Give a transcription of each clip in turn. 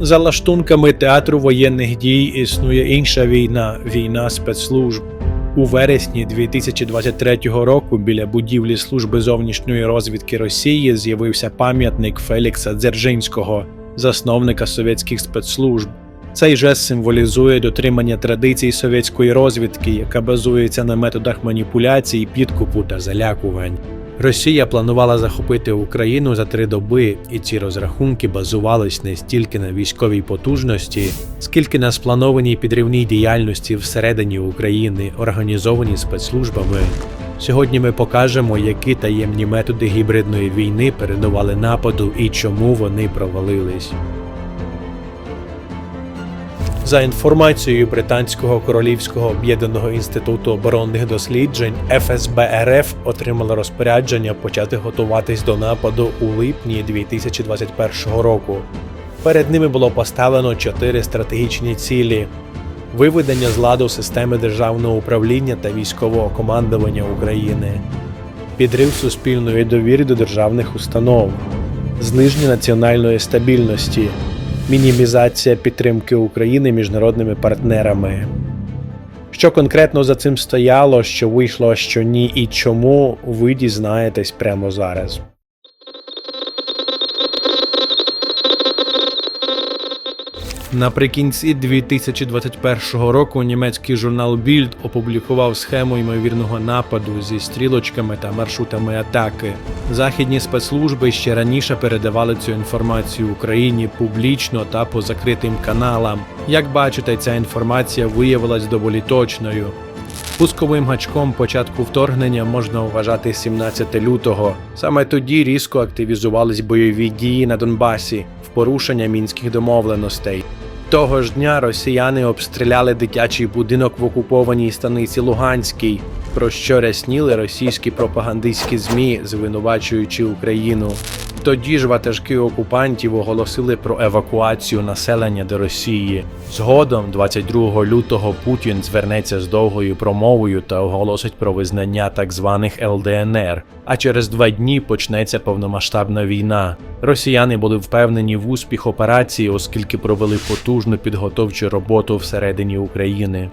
За лаштунками театру воєнних дій існує інша війна війна спецслужб. У вересні 2023 року біля будівлі служби зовнішньої розвідки Росії з'явився пам'ятник Фелікса Дзержинського, засновника совєтських спецслужб. Цей жест символізує дотримання традицій совєтської розвідки, яка базується на методах маніпуляцій, підкупу та залякувань. Росія планувала захопити Україну за три доби, і ці розрахунки базувались не стільки на військовій потужності, скільки на спланованій підривній діяльності всередині України, організованій спецслужбами. Сьогодні ми покажемо, які таємні методи гібридної війни передували нападу і чому вони провалились. За інформацією Британського Королівського об'єднаного інституту оборонних досліджень, ФСБ РФ отримала розпорядження почати готуватись до нападу у липні 2021 року. Перед ними було поставлено чотири стратегічні цілі: виведення з ладу системи державного управління та військового командування України, підрив суспільної довіри до державних установ, зниження національної стабільності, мінімізація підтримки України міжнародними партнерами. Що конкретно за цим стояло, що вийшло, що ні, і чому, ви дізнаєтесь прямо зараз. Наприкінці 2021 року німецький журнал Bild опублікував схему ймовірного нападу зі стрілочками та маршрутами атаки. Західні спецслужби ще раніше передавали цю інформацію Україні публічно та по закритим каналам. Як бачите, ця інформація виявилась доволі точною. Пусковим гачком початку вторгнення можна вважати 17 лютого. Саме тоді різко активізувались бойові дії на Донбасі в порушення мінських домовленостей. Того ж дня росіяни обстріляли дитячий будинок в окупованій станиці Луганській, про що рясніли російські пропагандистські змі, звинувачуючи Україну. Тоді ж ватажки окупантів оголосили про евакуацію населення до Росії. Згодом, 22 лютого, Путін звернеться з довгою промовою та оголосить про визнання так званих ЛДНР. А через два дні почнеться повномасштабна війна. Росіяни були впевнені в успіх операції, оскільки провели потужну підготовчу роботу всередині України.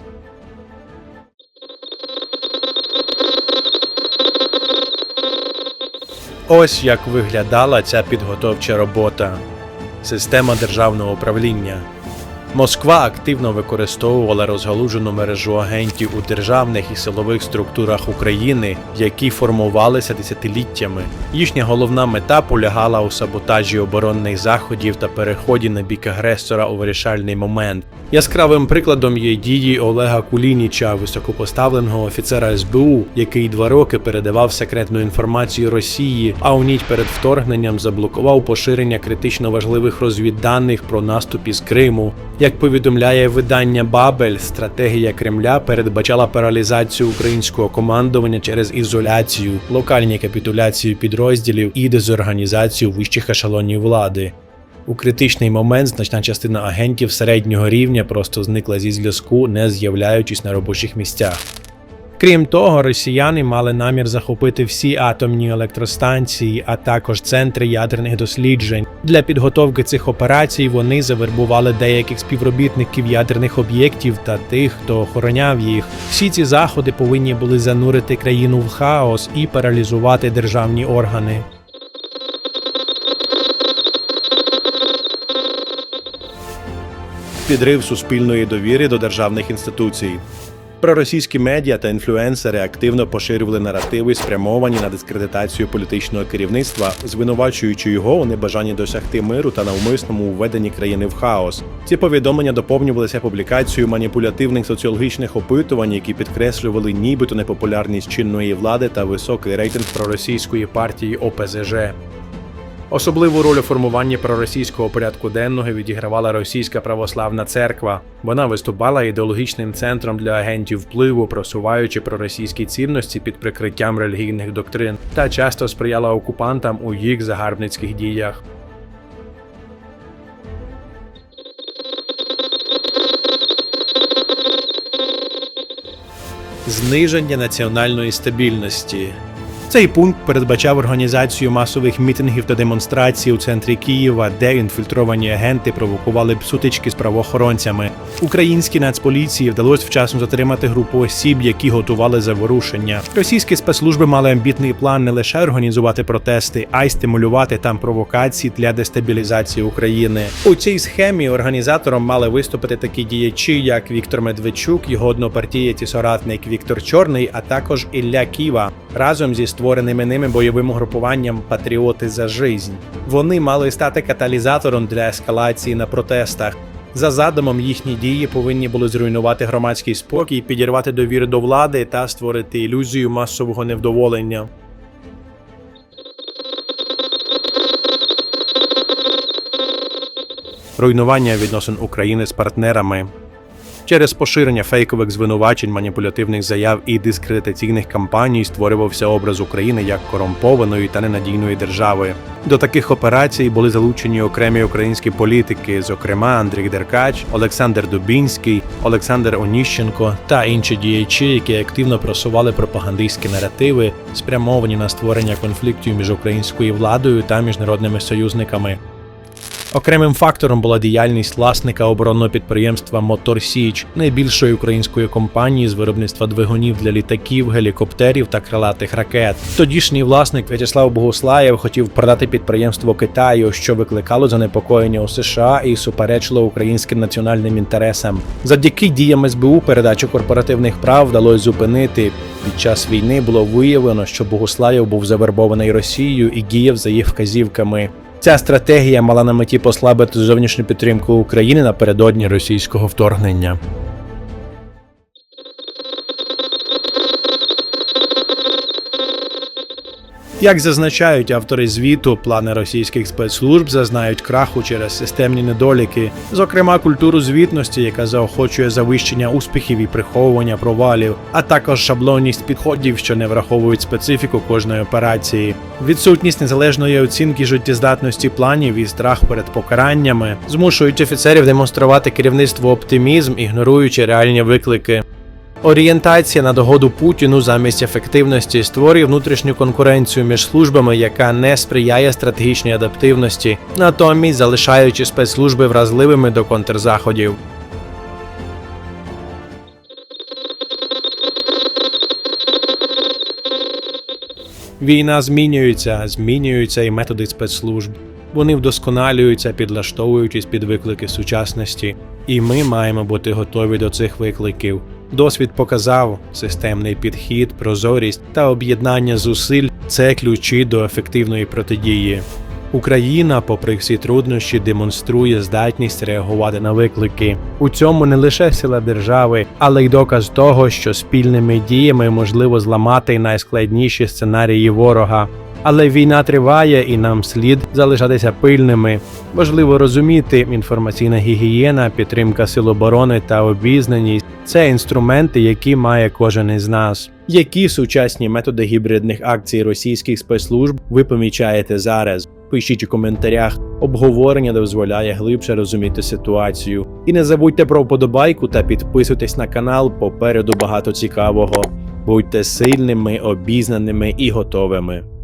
Ось як виглядала ця підготовча робота. Система державного управління. Москва активно використовувала розгалужену мережу агентів у державних і силових структурах України, які формувалися десятиліттями. Їхня головна мета полягала у саботажі оборонних заходів та переході на бік агресора у вирішальний момент. Яскравим прикладом є дії Олега Кулініча, високопоставленого офіцера СБУ, який два роки передавав секретну інформацію Росії, а у ніч перед вторгненням заблокував поширення критично важливих розвідданих про наступ із Криму. Як повідомляє видання Бабель, стратегія Кремля передбачала паралізацію українського командування через ізоляцію, локальні капітуляцію підрозділів і дезорганізацію вищих ешелонів влади. У критичний момент значна частина агентів середнього рівня просто зникла зі зв'язку, не з'являючись на робочих місцях. Крім того, росіяни мали намір захопити всі атомні електростанції, а також центри ядерних досліджень. Для підготовки цих операцій вони завербували деяких співробітників ядерних об'єктів та тих, хто охороняв їх. Всі ці заходи повинні були занурити країну в хаос і паралізувати державні органи. Підрив суспільної довіри до державних інституцій. Проросійські медіа та інфлюенсери активно поширювали наративи, спрямовані на дискредитацію політичного керівництва, звинувачуючи його у небажанні досягти миру та навмисному введенні країни в хаос. Ці повідомлення доповнювалися публікацією маніпулятивних соціологічних опитувань, які підкреслювали нібито непопулярність чинної влади та високий рейтинг проросійської партії ОПЗЖ. Особливу роль у формуванні проросійського порядку денного відігравала російська православна церква. Вона виступала ідеологічним центром для агентів впливу, просуваючи проросійські цінності під прикриттям релігійних доктрин, та часто сприяла окупантам у їх загарбницьких діях. Зниження національної стабільності. Цей пункт передбачав організацію масових мітингів та демонстрацій у центрі Києва, де інфільтровані агенти провокували б сутички з правоохоронцями. Українській нацполіції вдалося вчасно затримати групу осіб, які готували заворушення. Російські спецслужби мали амбітний план не лише організувати протести, а й стимулювати там провокації для дестабілізації України. У цій схемі організатором мали виступити такі діячі, як Віктор Медведчук, його однопартієць соратник Віктор Чорний, а також Ілля Ківа разом зі створеними ними бойовим угрупуванням Патріоти за жизнь. Вони мали стати каталізатором для ескалації на протестах. За задумом їхні дії повинні були зруйнувати громадський спокій, підірвати довіру до влади та створити ілюзію масового невдоволення. Руйнування відносин України з партнерами Через поширення фейкових звинувачень, маніпулятивних заяв і дискредитаційних кампаній створювався образ України як корумпованої та ненадійної держави. До таких операцій були залучені окремі українські політики, зокрема Андрій Деркач, Олександр Дубінський, Олександр Оніщенко та інші діячі, які активно просували пропагандистські наративи, спрямовані на створення конфліктів між українською владою та міжнародними союзниками. Окремим фактором була діяльність власника оборонного підприємства Мотор Січ, найбільшої української компанії з виробництва двигунів для літаків, гелікоптерів та крилатих ракет. Тодішній власник В'ячеслав Богуслаєв хотів продати підприємство Китаю, що викликало занепокоєння у США і суперечило українським національним інтересам. Завдяки діям СБУ передачу корпоративних прав вдалося зупинити. Під час війни було виявлено, що Богуслаєв був завербований Росією і діяв за їх вказівками. Ця стратегія мала на меті послабити зовнішню підтримку України напередодні російського вторгнення. Як зазначають автори звіту, плани російських спецслужб зазнають краху через системні недоліки, зокрема культуру звітності, яка заохочує завищення успіхів і приховування провалів, а також шаблонність підходів, що не враховують специфіку кожної операції, відсутність незалежної оцінки життєздатності планів і страх перед покараннями змушують офіцерів демонструвати керівництво оптимізм, ігноруючи реальні виклики. Орієнтація на догоду Путіну замість ефективності створює внутрішню конкуренцію між службами, яка не сприяє стратегічній адаптивності, натомість залишаючи спецслужби вразливими до контрзаходів. Війна змінюється, змінюються і методи спецслужб. Вони вдосконалюються, підлаштовуючись під виклики сучасності, і ми маємо бути готові до цих викликів. Досвід показав системний підхід, прозорість та об'єднання зусиль це ключі до ефективної протидії. Україна, попри всі труднощі, демонструє здатність реагувати на виклики. У цьому не лише сила держави, але й доказ того, що спільними діями можливо зламати найскладніші сценарії ворога. Але війна триває, і нам слід залишатися пильними. Важливо розуміти, інформаційна гігієна, підтримка сил оборони та обізнаність це інструменти, які має кожен із нас. Які сучасні методи гібридних акцій російських спецслужб ви помічаєте зараз? Пишіть у коментарях. Обговорення дозволяє глибше розуміти ситуацію. І не забудьте про вподобайку та підписуйтесь на канал. Попереду багато цікавого. Будьте сильними, обізнаними і готовими.